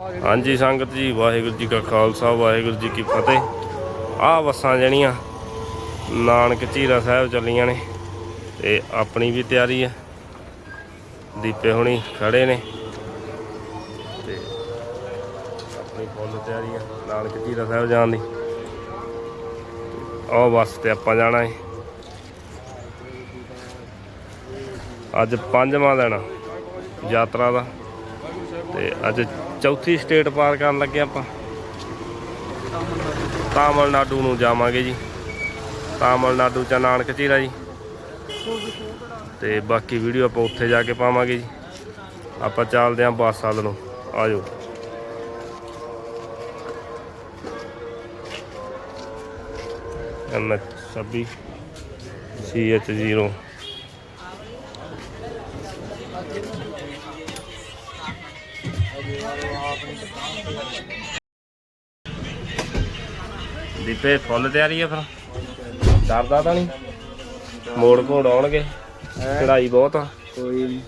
ਹਾਂਜੀ, ਸੰਗਤ ਜੀ, ਵਾਹਿਗੁਰੂ ਜੀ ਕਾ ਖਾਲਸਾ, ਵਾਹਿਗੁਰੂ ਜੀ ਕੀ ਫਤਿਹ। ਆਹ ਬੱਸਾਂ ਜਿਹੜੀਆਂ, ਨਾਨਕ ਝੀਰਾ ਸਾਹਿਬ ਚੱਲੀਆਂ ਨੇ, ਤੇ ਆਪਣੀ ਵੀ ਤਿਆਰੀ ਹੈ ਦੀਪੇ ਹੁਣੀ ਖੜੇ ਨੇ, ਤੇ ਆਪਣੀ ਫੁੱਲ ਤਿਆਰੀ ਹੈ ਨਾਨਕ ਝੀਰਾ ਸਾਹਿਬ ਜਾਣ ਦੀ। ਆਹ ਬੱਸ ਤੇ ਆਪਾਂ ਜਾਣਾ ਏ। ਅੱਜ ਪੰਜਵਾਂ ਦਿਨ ਯਾਤਰਾ ਦਾ। ਤੇ ਅੱਜ ਚੌਥੀ ਸਟੇਟ ਪਾਰ ਕਰਨ ਲੱਗੇ ਆਪਾਂ। ਤਾਮਿਲਨਾਡੂ ਨੂੰ ਜਾਵਾਂਗੇ ਜੀ। ਤਾਮਿਲਨਾਡੂ ਚ ਨਾਨਕ ਝੀਰਾ ਜੀ। ਤੇ ਬਾਕੀ ਵੀਡੀਓ ਆਪਾਂ ਉੱਥੇ ਜਾ ਕੇ ਪਾਵਾਂਗੇ ਜੀ। ਆਪਾਂ ਚੱਲਦੇ ਆਂ ਬੱਸ ਵੱਲ ਨੂੰ। ਆਜੋ। ਐਨ 26 CH 0 ਦੀਪੇ, ਫੁੱਲ ਤਿਆਰੀ ਆ ਫਿਰ? ਡਰਦਾ ਤਾਂ ਨਹੀਂ? ਮੋੜ ਘੋੜ ਆਉਣਗੇ। ਚੜਾਈ ਬਹੁਤ ਆ। ਕੋਈ